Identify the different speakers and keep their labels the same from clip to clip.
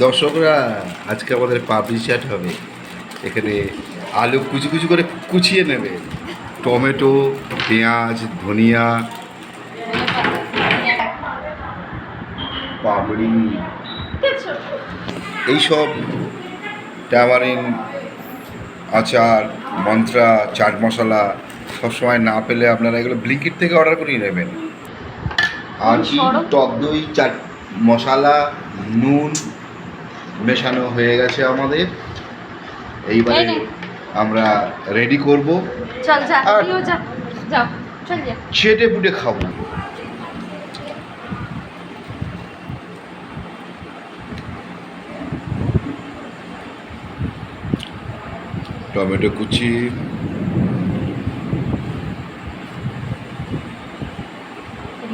Speaker 1: দর্শকরা আজকে আমাদের পাপড়ি চাট হবে। এখানে আলু কুচি কুচি করে কুচিয়ে নেবে। টমেটো পেঁয়াজ ধনিয়া পাপড়ি এইসব ট্যামারিন আচার মন্ত্রা চাট মশলা সবসময় না পেলে আপনারা এগুলো ব্লিঙ্কিট থেকে অর্ডার করিয়ে নেবেন। আর টক দই চাট মশলা নুন মেশানো হয়ে গেছে আমাদের। এইবারে আমরা রেডি করব।
Speaker 2: চল যা
Speaker 1: আর-
Speaker 2: তুইও যা যাও চল যা।
Speaker 1: চেটে পুটে খাব। টমেটো কুচি।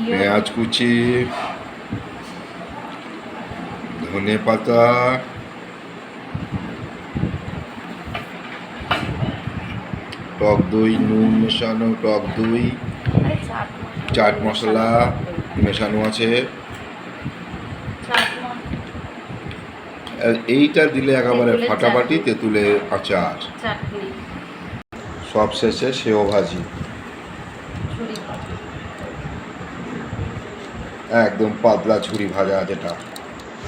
Speaker 1: পেঁয়াজ কুচি। ধনে পাতা। টক দই নুন মেশানো টক দই।
Speaker 2: চাট মশলা।
Speaker 1: মেশানো আছে। এইটা দিলে একেবারে ফাটাফাটি। তেঁতুলের আচার। সব শেষে সেও
Speaker 2: ভাজি।
Speaker 1: একদম পাতলা ঝুরি ভাজা যেটা।